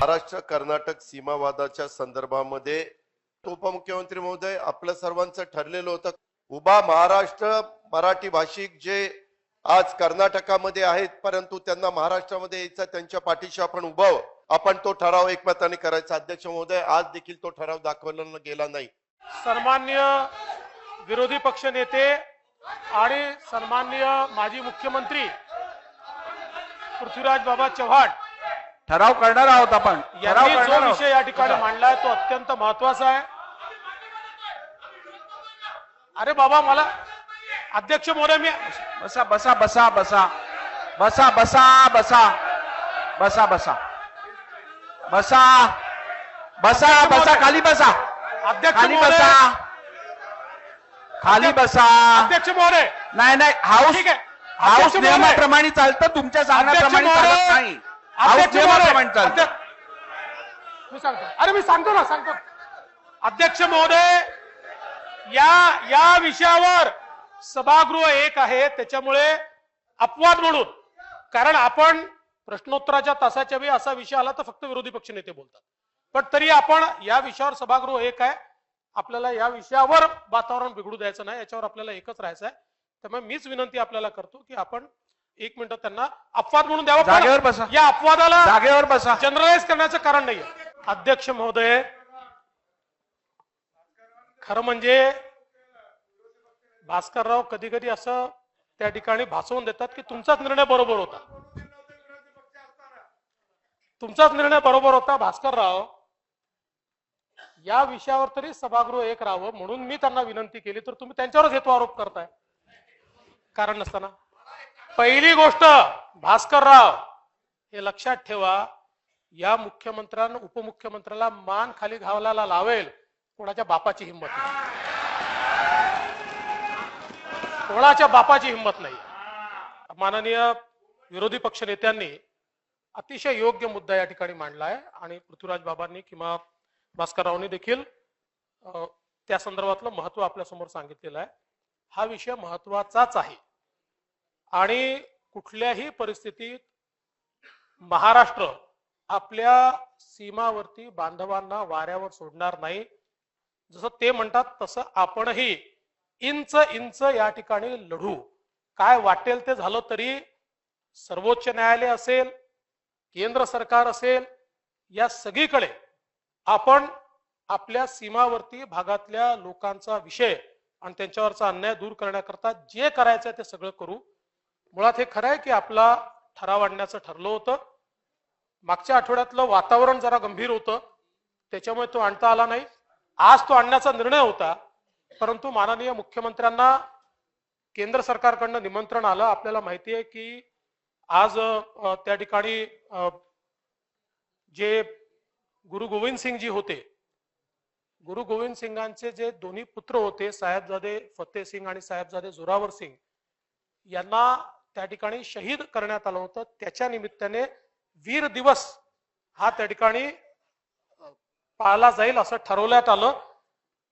महाराष्ट्र कर्नाटक सीमावादाच्या संदर्भामध्ये उपमुख्यमंत्री महोदय आपलं सर्वांचं ठरलेलं होतं. उभा महाराष्ट्र मराठी भाषिक जे आज कर्नाटकामध्ये आहेत परंतु त्यांना महाराष्ट्रामध्ये यायचा त्यांच्या पाठीशी आपण उभावं आपण तो ठराव एकमताने करायचा. अध्यक्ष महोदय आज देखील तो ठराव दाखवला गेला नाही. सन्मान्य विरोधी पक्ष नेते आणि सन्मान्य माजी मुख्यमंत्री पृथ्वीराज बाबा चव्हाण ठराव करणार आहोत आपण. यांनी जो. विषय या ठिकाणी मांडलाय तो अत्यंत महत्त्वाचा आहे. अरे बाबा मला अध्यक्ष महोदय मी बसा बसा बसा बसा. बसा बसा बसा. बसा बसा. बसा. बसा बसा खाली बसा. अध्यक्ष खाली बसा. खाली बसा. अध्यक्ष महोदय. नाही नाही हाऊस ठीक आहे. हाऊस. नियमाप्रमाणे चालतं तुमच्या सांगण्याप्रमाणे चालत. नाही. अध्यक्ष महोदय चालतं. अध्यक्ष- मी सांगतो. अरे मी सांगतो ना सांगतो. अध्यक्ष महोदय या या विषयावर सभागृह एक आहे त्याच्यामुळे अपवाद म्हणून. कारण आपण प्रश्नोत्तराच्या तासाच्या वेळी असा विषय आला तर फक्त विरोधी पक्ष नेते बोलतात. पण तरी आपण या विषयावर सभागृह एक आहे. आपल्याला या विषयावर वातावरण बिघडू द्यायचं नाही याच्यावर आपल्याला एकच राहायचं आहे. त्यामुळे मीच विनंती आपल्याला करतो की आपण एक मिनिट त्यांना अपवाद म्हणून द्यावा जागेवर बसा. या अपवादाला जागेवर बसा. जनरलाइज करण्याचं कारण नाहीये. अध्यक्ष महोदय खरं म्हणजे भास्करराव कधी कधी असं त्या ठिकाणी भासवून देतात की तुमचाच निर्णय बरोबर होता. तुमचाच निर्णय बरोबर होता भास्करराव. या विषयावर तरी सभागृह एक राहावं म्हणून मी त्यांना विनंती केली तर तुम्ही त्यांच्यावरच हेतू आरोप करताय. कारण नसताना. पहिली गोष्ट भास्करराव हे लक्षात ठेवा या मुख्यमंत्र्यांना उपमुख्यमंत्र्याला मान खाली घावला लावेल कोणाच्या बापाची हिंमत नाही. कोणाच्या बापाची हिंमत नाही. माननीय विरोधी पक्ष नेत्यांनी अतिशय योग्य मुद्दा या ठिकाणी मांडला आहे आणि पृथ्वीराज बाबांनी किंवा भास्कररावनी देखील त्या संदर्भातलं महत्त्व आपल्यासमोर सांगितलेलं आहे. हा विषय महत्वाचाच आहे. आणि कुठल्याही परिस्थितीत महाराष्ट्र आपल्या सीमावरती बांधवांना वाऱ्यावर सोडणार नाही. जसं ते म्हणतात तसं आपणही इंच इंच या ठिकाणी लढू. काय वाटेल ते झालं तरी सर्वोच्च न्यायालय असेल केंद्र सरकार असेल या सगळीकडे आपण आपल्या सीमावर्ती भागातल्या लोकांचा विषय आणि त्यांच्यावरचा अन्याय दूर करण्याकरता जे करायचं आहे ते सगळं करू. मुळात हे खरं आहे की आपला ठराव आणण्याचं ठरलं होतं. मागच्या आठवड्यातलं वातावरण जरा गंभीर होतं. त्याच्यामुळे तो आणता आला नाही. आज तो आणण्याचा निर्णय होता. परंतु माननीय मुख्यमंत्र्यांना केंद्र सरकारकडनं निमंत्रण आलं. आपल्याला माहिती आहे की आज त्या ठिकाणी जे गुरु गोविंद सिंगजी होते गुरु गोविंद सिंगांचे जे दोन्ही पुत्र होते साहेबजादे फतेह सिंग आणि साहेबजादे जोरावर सिंग यांना त्या ठिकाणी शहीद करण्यात आलं होतं. त्याच्या निमित्ताने वीर दिवस हा त्या ठिकाणी पाळला जाईल असं ठरवण्यात आलं.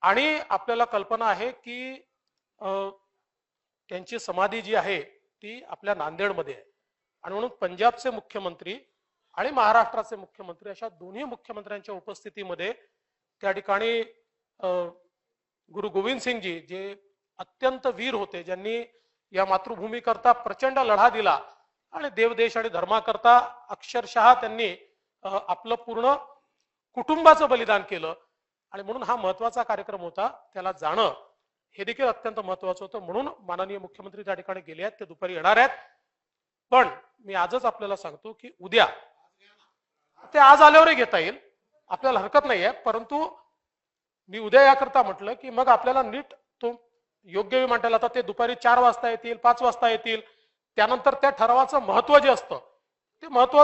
आणि आपल्याला कल्पना आहे की त्यांची समाधी जी आहे ती आपल्या नांदेडमध्ये आहे. आणि म्हणून पंजाबचे मुख्यमंत्री आणि महाराष्ट्राचे मुख्यमंत्री अशा दोन्ही मुख्यमंत्र्यांच्या उपस्थितीमध्ये त्या ठिकाणी गुरु गोविंद सिंगजी जे अत्यंत वीर होते ज्यांनी या मातृभूमी करता प्रचंड लढा दिला आणि देवदेश आणि धर्माकरता अक्षरशः त्यांनी आपलं पूर्ण कुटुंबाचं बलिदान केलं. आणि म्हणून हा महत्त्वाचा कार्यक्रम होता. त्याला जाणं हे देखील अत्यंत महत्वाचं होतं. म्हणून माननीय मुख्यमंत्री त्या ठिकाणी गेले आहेत ते दुपारी येणार आहेत. पण मी आजच आपल्याला सांगतो की उद्या ते आज आल्यावरही घेता येईल. आपल्याला हरकत नाहीये. परंतु मी उद्या याकरता म्हटलं की मग आपल्याला नीट तो योग्य वेळी मांडायला आता ते दुपारी चार वाजता येतील पाच वाजता येतील. त्यानंतर त्या ठरावाचं महत्त्व जे असतं ते महत्त्व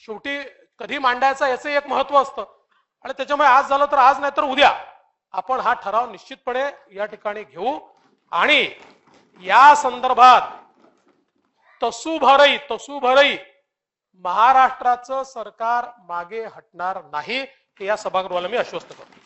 शेवटी कधी मांडायचं याचं एक महत्त्व असतं. आणि त्याच्यामुळे आज झालं तर आज नाही तर उद्या आपण हा ठराव निश्चितपणे या ठिकाणी घेऊ. आणि या संदर्भात तसू भरई तसू भरई महाराष्ट्राचं सरकार मागे हटणार नाही हे या सभागृहाला मी आश्वस्त करतो.